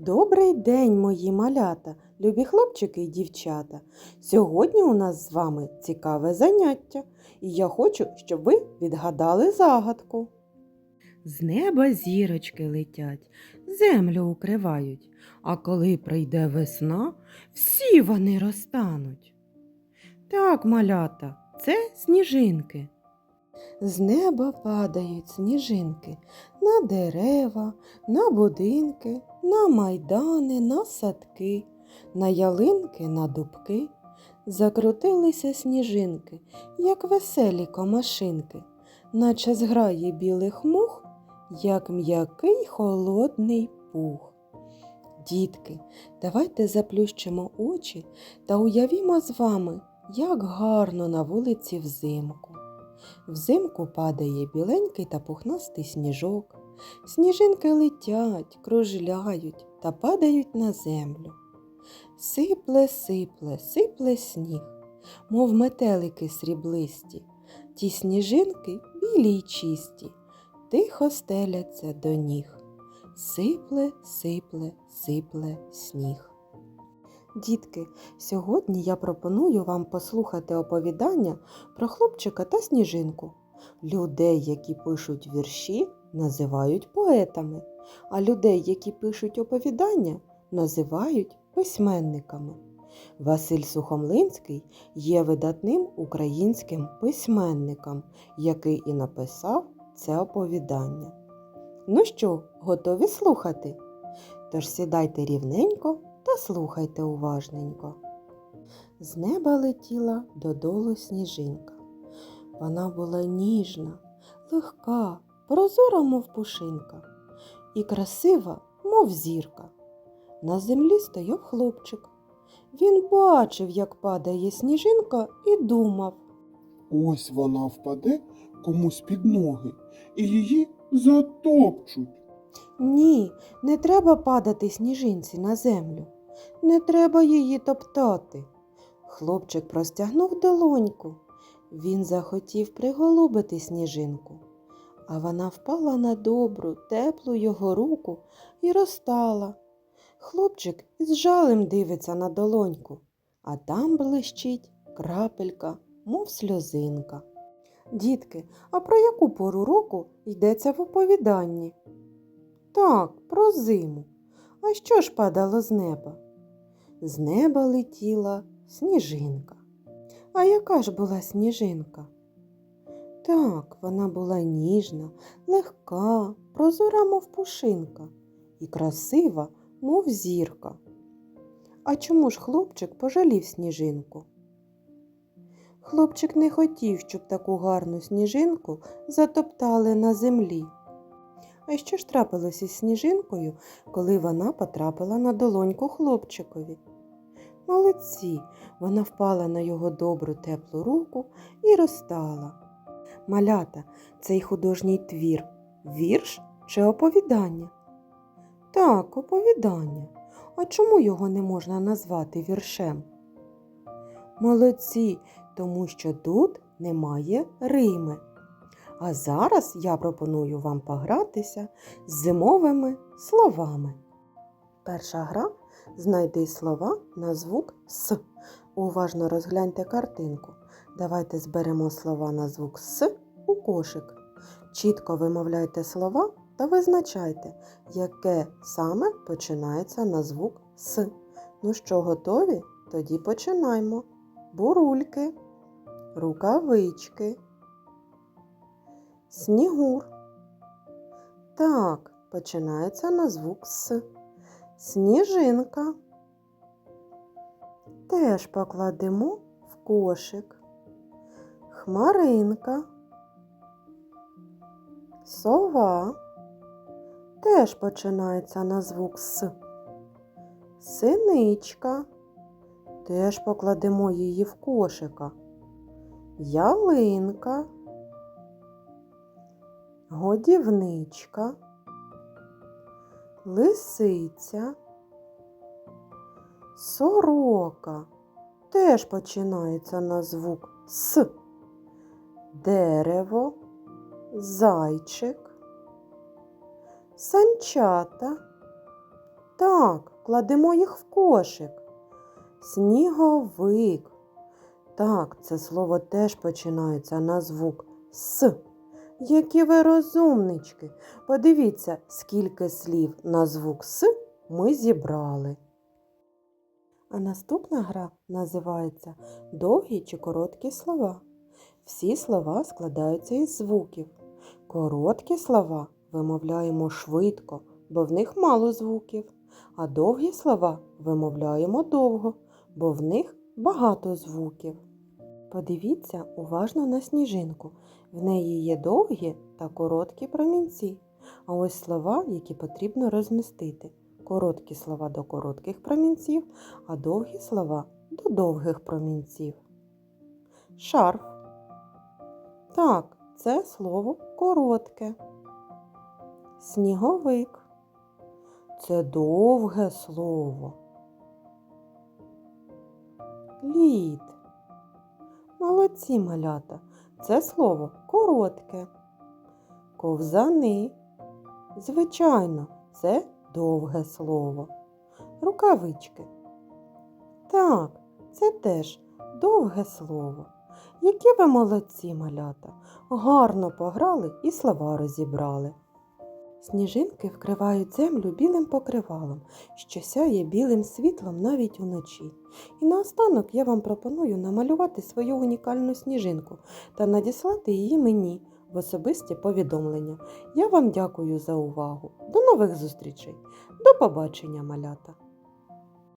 Добрий день, мої малята, любі хлопчики і дівчата. Сьогодні у нас з вами цікаве заняття, і я хочу, щоб ви відгадали загадку. З неба зірочки летять, землю укривають, а коли прийде весна, всі вони розтануть. Так, малята, це сніжинки. З неба падають сніжинки на дерева, на будинки, на майдани, на садки, на ялинки, на дубки. Закрутилися сніжинки, як веселі комашинки, наче зграє білих мух, як м'який холодний пух. Дітки, давайте заплющимо очі та уявімо з вами, як гарно на вулиці взимку. Взимку падає біленький та пухнастий сніжок. Сніжинки летять, кружляють та падають на землю. Сипле, сипле, сипле сніг, мов метелики сріблисті. Ті сніжинки білі й чисті, тихо стеляться до ніг. Сипле, сипле, сипле сніг. Дітки, сьогодні я пропоную вам послухати оповідання про хлопчика та сніжинку. Людей, які пишуть вірші, називають поетами, а людей, які пишуть оповідання, називають письменниками. Василь Сухомлинський є видатним українським письменником, який і написав це оповідання. Ну що, готові слухати? Тож сідайте рівненько та слухайте уважненько. З неба летіла додолу сніжинка. Вона була ніжна, легка, прозора, мов пушинка, і красива, мов зірка. На землі стояв хлопчик. Він бачив, як падає сніжинка, і думав. Ось вона впаде комусь під ноги, і її затопчуть. Ні, не треба падати сніжинці на землю. Не треба її топтати. Хлопчик простягнув долоньку. Він захотів приголубити сніжинку, а вона впала на добру, теплу його руку і розтала. Хлопчик із жалем дивиться на долоньку, а там блищить крапелька, мов сльозинка. Дітки, а про яку пору року йдеться в оповіданні? Так, про зиму. А що ж падало з неба? З неба летіла сніжинка. А яка ж була сніжинка? Так, вона була ніжна, легка, прозора, мов пушинка, і красива, мов зірка. А чому ж хлопчик пожалів сніжинку? Хлопчик не хотів, щоб таку гарну сніжинку затоптали на землі. А що ж трапилося із сніжинкою, коли вона потрапила на долоньку хлопчикові? Молодці, вона впала на його добру теплу руку і розтала. Малята, цей художній твір вірш чи оповідання? Так, оповідання. А чому його не можна назвати віршем? Молодці, тому що тут немає рими. А зараз я пропоную вам погратися з зимовими словами. Перша гра знайди слова на звук С. Уважно розгляньте картинку. Давайте зберемо слова на звук С у кошик. Чітко вимовляйте слова та визначайте, яке саме починається на звук С. Ну що, готові? Тоді починаймо. Бурульки, рукавички. Снігур. Так, починається на звук С. Сніжинка. Теж покладемо в кошик. Хмаринка. Сова. Теж починається на звук С. Синичка. Теж покладемо її в кошика. Ялинка годівничка, лисиця, сорока теж починається на звук С, дерево, зайчик, санчата, Так, кладемо їх в кошик. Сніговик. Так, це слово теж починається на звук С. Які ви розумнички. Подивіться, скільки слів на звук С ми зібрали. А наступна гра називається Довгі чи короткі слова. Всі слова складаються із звуків. Короткі слова вимовляємо швидко, бо в них мало звуків, а довгі слова вимовляємо довго, бо в них багато звуків. Подивіться уважно на сніжинку. В неї є довгі та короткі промінці. А ось слова, які потрібно розмістити. Короткі слова до коротких промінців, а довгі слова до довгих промінців. Шарф. Так, це слово коротке. Сніговик. Це довге слово. Лід. Молодці малята. Це слово коротке. Ковзани. Звичайно, це довге слово. Рукавички. Так, це теж довге слово. Які ви молодці, малята. Гарно пограли і слова розібрали. Сніжинки вкривають землю білим покривалом, що сяє білим світлом навіть уночі. І наостанок я вам пропоную намалювати свою унікальну сніжинку та надіслати її мені в особисті повідомлення. Я вам дякую за увагу. До нових зустрічей. До побачення, малята!